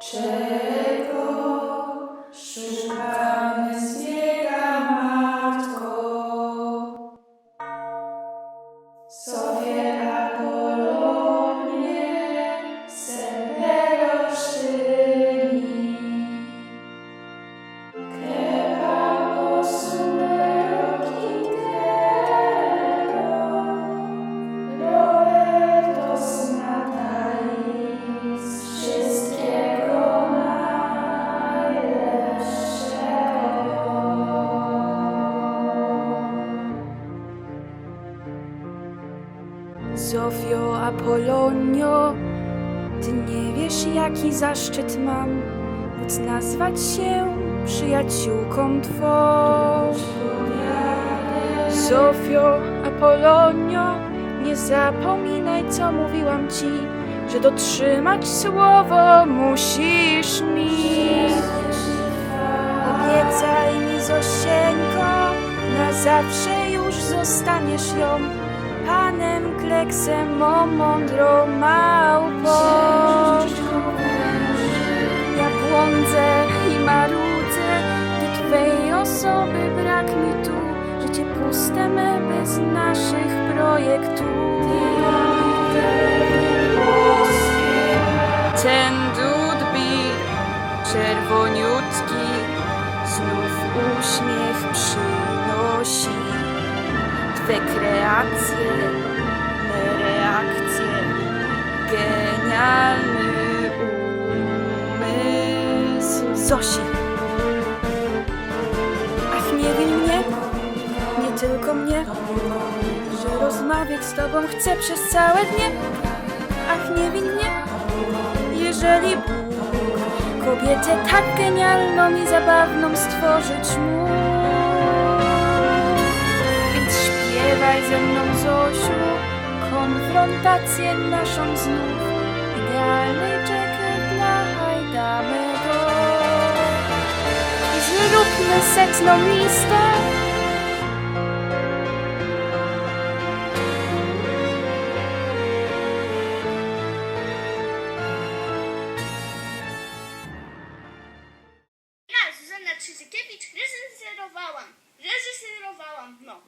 Czego Zofio Apolonio, ty nie wiesz, jaki zaszczyt mam móc nazwać się przyjaciółką twą. Zofio Apolonio, nie zapominaj, co mówiłam ci, że dotrzymać słowo musisz mi. Obiecaj mi, Zosieńko, na zawsze już zostaniesz ją, panem Kleksem, o mądrą małpą. Ja błądzę i marudzę, gdy Twej osoby brak mi tu, życie puste me bez naszych projektów. Ten dudbi czerwoniutki znów uśmiech przynosi. Twe kreacje, me reakcje, genialny umysł Zosi. Ach, nie wiem mnie, nie tylko mnie, że rozmawiać z tobą chcę przez całe dnie. Ach, nie wiem mnie, jeżeli Bóg kobietę tak genialną i zabawną stworzyć mógł. Zagrywaj ze mną Zosiu Konfrontację naszą znów. Idealny jacket dla hajdamy go Zróbmy setną listę no.